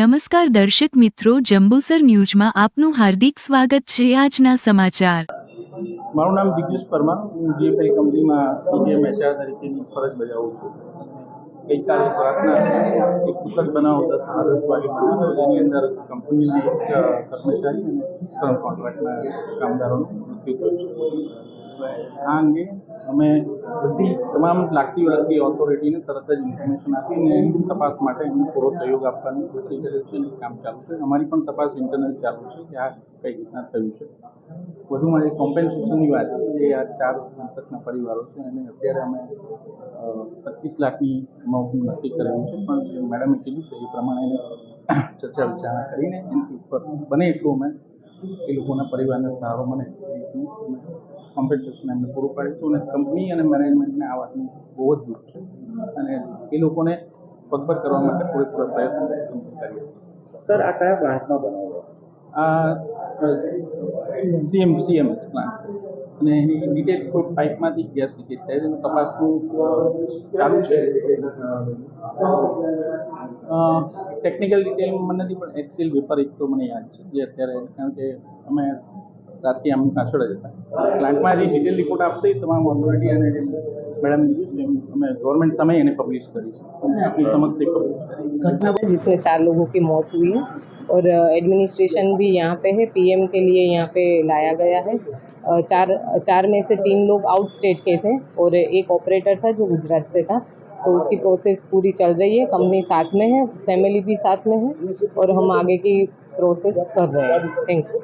નમસ્કાર દર્શક મિત્રો, જંબુસર ન્યૂઝમાં આપનું હાર્દિક સ્વાગત છે આજના સમાચાર. મારું નામ જિગ્નેશ પરમાર, હું જીએફએલ કંપનીમાં સીજીએમ એચઆર તરીકેની ફરજ બજાવું છું. ગઈકાલે રાતના એક પુસ્તક બનાવો, દસ દસ વાગે બનાવ્યો, જેની અંદર કંપનીની કર્મચારી અને કોન્ટ્રાક્ટના કામદારોનું મૃત્યુ થયું આ અંગે અમે બધી તમામ લાગતી વળગતી ઓથોરિટીને તરત જ ઇન્ફોર્મેશન આપીને તપાસ માટે એમને પૂરો સહયોગ આપવાની કોશિશ કર્યો છે અને કામ ચાલુ છે. અમારી પણ તપાસ ઇન્ટરનલ ચાલુ છે કે આ કઈ રીતના થયું છે. વધુમાં જે કોમ્પેન્સેશનની વાત છે. જે આ ચાર મૃતકના પરિવારો છે એને અત્યારે અમે પચીસ લાખની અમાઉન્ટનું નક્કી કરેલું છે. પણ મેડમે કીધું છે એ પ્રમાણે એને ચર્ચા વિચારણા કરીને એની ઉપર બને એટલું અમે એ લોકોના પરિવારને સહારો મને એ રીતનું કોમ્પેન્સેશન એમને પૂરું પાડીશું અને કંપની અને મેનેજમેન્ટને આ વાતનું બહુ જ દુઃખ છે. અને એ લોકોને પગભર કરવા માટે પૂરેપૂરો પ્રયત્ન કરીએ સર આ કયા બ્રાન્ચમાં બનાવ્યો આ સીએમ સીએમએસ પ્લાન્ટ અને એની ડિટેલ કોઈ પાઇપમાંથી ગેસ લીકેજ થાય છે એનું તપાસનું ચાલુ છે. ટેકનિકલ ડિટેલ મને નથી પણ એક્સેલ વેપાર એક તો મને યાદ છે જે અત્યારે કારણ કે અમે રાતથી આમની પાછળ જ હતા પ્લાન્ટમાં જે ડિટેલ રિપોર્ટ આપશે એ તમામ ઓથોરિટી અને જે મેડમ કીધું છે એમ અમે ગવર્મેન્ટ સામે એને પબ્લિશ કરીશું અને આપણી સમક્ષ એ પબ્લિશ કરી घटना जिसमें चार लोगों की मौत हुई है और एडमिनिस्ट्रेशन भी यहाँ पे है पीएम के लिए यहाँ पे लाया गया है अ, चार चार में से तीन लोग आउट स्टेट के थे और एक ऑपरेटर था जो गुजरात से था तो उसकी प्रोसेस पूरी चल रही है कंपनी साथ में है फैमिली भी साथ में है और हम आगे की प्रोसेस कर रहे हैं थैंक यू